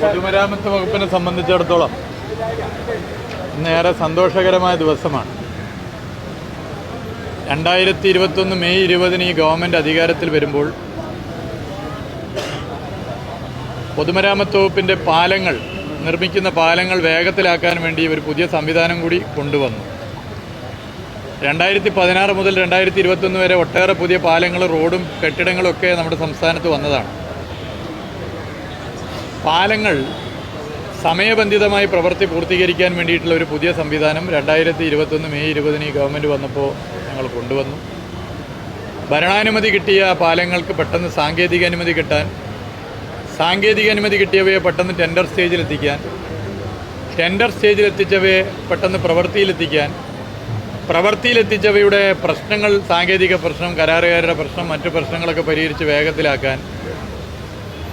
പൊതുമരാമത്ത് വകുപ്പിനെ സംബന്ധിച്ചിടത്തോളം നേരെ സന്തോഷകരമായ ദിവസമാണ്. രണ്ടായിരത്തി ഇരുപത്തൊന്ന് മെയ് ഇരുപതിന് ഈ ഗവൺമെന്റ് അധികാരത്തിൽ വരുമ്പോൾ പൊതുമരാമത്ത് വകുപ്പിന്റെ പാലങ്ങൾ നിർമ്മിക്കുന്ന പാലങ്ങൾ വേഗത്തിലാക്കാൻ വേണ്ടി ഒരു പുതിയ സംവിധാനം കൂടി കൊണ്ടുവന്നു. രണ്ടായിരത്തി പതിനാറ് മുതൽ രണ്ടായിരത്തി ഇരുപത്തൊന്ന് വരെ ഒട്ടേറെ പുതിയ പാലങ്ങൾ റോഡും കെട്ടിടങ്ങളും ഒക്കെ നമ്മുടെ സംസ്ഥാനത്ത് വന്നതാണ്. പാലങ്ങൾ സമയബന്ധിതമായി പ്രവൃത്തി പൂർത്തീകരിക്കാൻ വേണ്ടിയിട്ടുള്ള ഒരു പുതിയ സംവിധാനം രണ്ടായിരത്തി ഇരുപത്തൊന്ന് മെയ് ഇരുപതിന് ഈ ഗവൺമെന്റ് വന്നപ്പോൾ ഞങ്ങൾ കൊണ്ടുവന്നു. ഭരണാനുമതി കിട്ടിയ പാലങ്ങൾക്ക് പെട്ടെന്ന് സാങ്കേതിക അനുമതി കിട്ടാൻ സാങ്കേതിക അനുമതി കിട്ടിയവയെ പെട്ടെന്ന് ടെൻഡർ സ്റ്റേജിലെത്തിക്കാൻ ടെൻഡർ സ്റ്റേജിലെത്തിച്ചവയെ പെട്ടെന്ന് പ്രവൃത്തിയിലെത്തിക്കാൻ പ്രവൃത്തിയിലെത്തിച്ചവയുടെ പ്രശ്നങ്ങൾ സാങ്കേതിക പ്രശ്നം കരാറുകാരുടെ പ്രശ്നം മറ്റു പ്രശ്നങ്ങളൊക്കെ പരിഹരിച്ച് വേഗത്തിലാക്കാൻ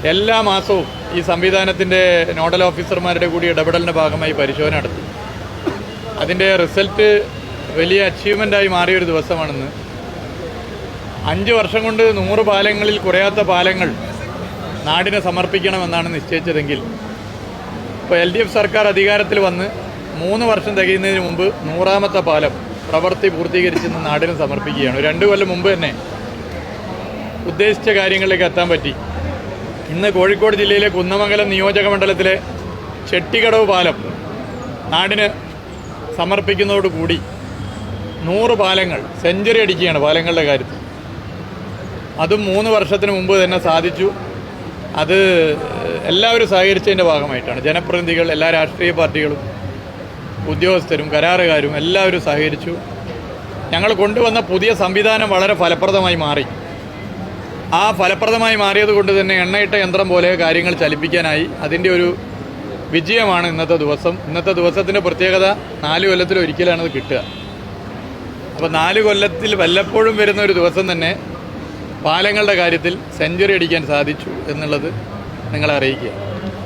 എല്ലാ മാസവും ഈ സംവിധാനത്തിന്റെ നോഡൽ ഓഫീസർമാരുടെ കൂടി ഇടപെടലിന്റെ ഭാഗമായി പരിശോധന നടത്തി. അതിന്റെ റിസൾട്ട് വലിയ അച്ചീവ്മെന്റായി മാറിയൊരു ദിവസമാണെന്ന്. അഞ്ച് വർഷം കൊണ്ട് നൂറ് പാലങ്ങളിൽ കുറയാത്ത പാലങ്ങൾ നാടിനെ സമർപ്പിക്കണമെന്നാണ് നിശ്ചയിച്ചതെങ്കിൽ ഇപ്പോൾ എൽ ഡി എഫ് സർക്കാർ അധികാരത്തിൽ വന്ന് മൂന്ന് വർഷം തികയുന്നതിന് മുമ്പ് നൂറാമത്തെ പാലം പ്രവൃത്തി പൂർത്തീകരിച്ചെന്ന് നാടിന് സമർപ്പിക്കുകയാണ്. രണ്ട് കൊല്ലം മുമ്പ് തന്നെ ഉദ്ദേശിച്ച കാര്യങ്ങളിലേക്ക് എത്താൻ പറ്റി. ഇന്ന് കോഴിക്കോട് ജില്ലയിലെ കുന്നമംഗലം നിയോജക മണ്ഡലത്തിലെ ചെട്ടിക്കടവ് പാലം നാടിന് സമർപ്പിക്കുന്നതോടുകൂടി നൂറ് പാലങ്ങൾ സെഞ്ചുറി അടിക്കുകയാണ് പാലങ്ങളുടെ കാര്യത്തിൽ. അതും മൂന്ന് വർഷത്തിന് മുമ്പ് തന്നെ സാധിച്ചു. അത് എല്ലാവരും സഹകരിച്ചതിന്റെ ഭാഗമായിട്ടാണ്. ജനപ്രതിനിധികൾ എല്ലാ രാഷ്ട്രീയ പാർട്ടികളും ഉദ്യോഗസ്ഥരും കരാറുകാരും എല്ലാവരും സഹകരിച്ചു. ഞങ്ങൾ കൊണ്ടുവന്ന പുതിയ സംവിധാനം വളരെ ഫലപ്രദമായി മാറി. ആ ഫലപ്രദമായി മാറിയത് കൊണ്ട് തന്നെ എണ്ണയിട്ട യന്ത്രം പോലെ കാര്യങ്ങൾ ചലിപ്പിക്കാനായി അതിന്റെ ഒരു വിജയമാണ് ഇന്നത്തെ ദിവസം. ഇന്നത്തെ ദിവസത്തിന്റെ പ്രത്യേകത നാല് കൊല്ലത്തിൽ ഒരിക്കലാണ് അത് കിട്ടുക. അപ്പോൾ നാല് കൊല്ലത്തിൽ വല്ലപ്പോഴും വരുന്ന ഒരു ദിവസം തന്നെ പാലങ്ങളുടെ കാര്യത്തിൽ സെഞ്ചുറി അടിക്കാൻ സാധിച്ചു എന്നുള്ളത് നിങ്ങളെ അറിയിക്കുക.